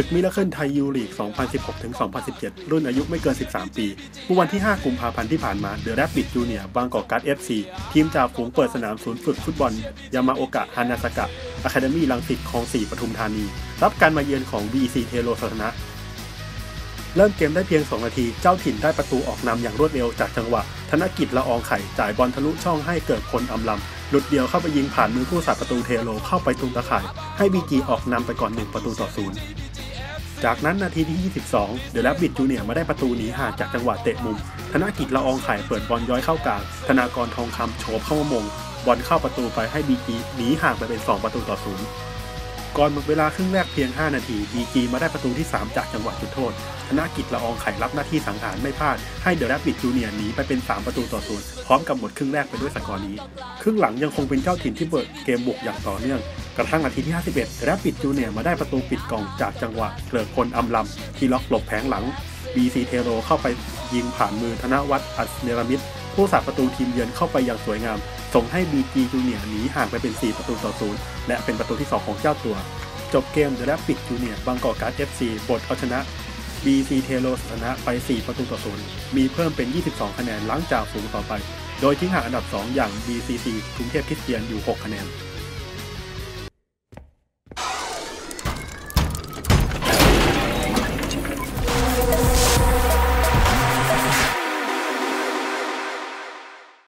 ศึกมิลเลอร์ไทยยูลีก 2016-2017 รุ่นอายุไม่เกิน 13 ปีเมื่อวันที่ 5 กุมภาพันธ์ที่ผ่านมาเดอะแรปปิดจูเนียบางกอกการ์ดเอฟซีทีมจากฝูงเปิดสนามศูนย์ฝึกฟุตบอล ยามาโอกะฮานาสกะอะคาเดมี่ลังสิตคลอง 4 ปทุมธานี รับการมาเยือนของ BC เทโรสถนะ เริ่มเกมได้เพียง 2 นาที เจ้าถิ่นได้ประตูออกนำอย่างรวดเร็วจากจังหวะ ธนกิจละอองไข่จ่ายบอลทะลุช่องให้เกิดคนอำลำหลุดเดียวเข้าไปยิงผ่านมือผู้สาประตูเทโลเข้าไปตรงตะข่าย ให้บีจีออกนำไปก่อน1ประตูต่อศูนย์ จากนั้นนาทีที่ 22 เดลับบิดจูเนียมาได้ประตูหนีห่างจากจังหวะเตะมุม ธนกิจละอองไข่เปิดบอลย้อยเข้ากลาง ธนากรทองคำโฉบเข้ามามง บอลเข้าประตูไปให้บีจีหนีห่างไปเป็น 2 ประตูต่อศูนย์ ก่อนหมดเวลาครึ่งแรกเพียง 5 นาทีบีจีมาได้ประตูที่ 3 จากจังหวะจุดโทษ ธนกิจละอองไข่รับหน้าที่สังหารไม่พลาด ให้เดอะแรบบิดจูเนียหนีไปเป็น 3 ประตูต่อศูนย์พร้อมกับหมดครึ่งแรกไปด้วยสกอร์นี้ ครึ่งหลังยังคงเป็นเจ้าถิ่นที่เปิดเกมบุกอย่างต่อเนื่อง กระทั่งนาทีที่ 51เดอะแรบบิดจูเนียมาได้ประตูปิดกล่องจากจังหวะเกลิกพลอำลำที่ล็อกหลบแผงหลัง BC เทโรเข้าไปยิงผ่านมือธนวัฒน์อัศเนรมิตร ผู้สาประตูทีมเยือนเข้าไปอย่างสวยงาม ส่งให้บีจูเนียร์หนีห่างไปเป็น 4 ประตูต่อศูนย์และเป็นประตูที่ 2 ของเจ้าตัว จบเกมเดอะแรปปิดจูเนียร์บางกอกการ์ดเอฟซีบทเอาชนะ BC เทโรชนะไป 4 ประตูต่อศูนย์มีเพิ่มเป็น 22 คะแนนหลังจากฝูงต่อไป โดยทิ้งห่างอันดับ 2 อย่าง BCC กรุงเทพคริสเตียนอยู่ 6 คะแนน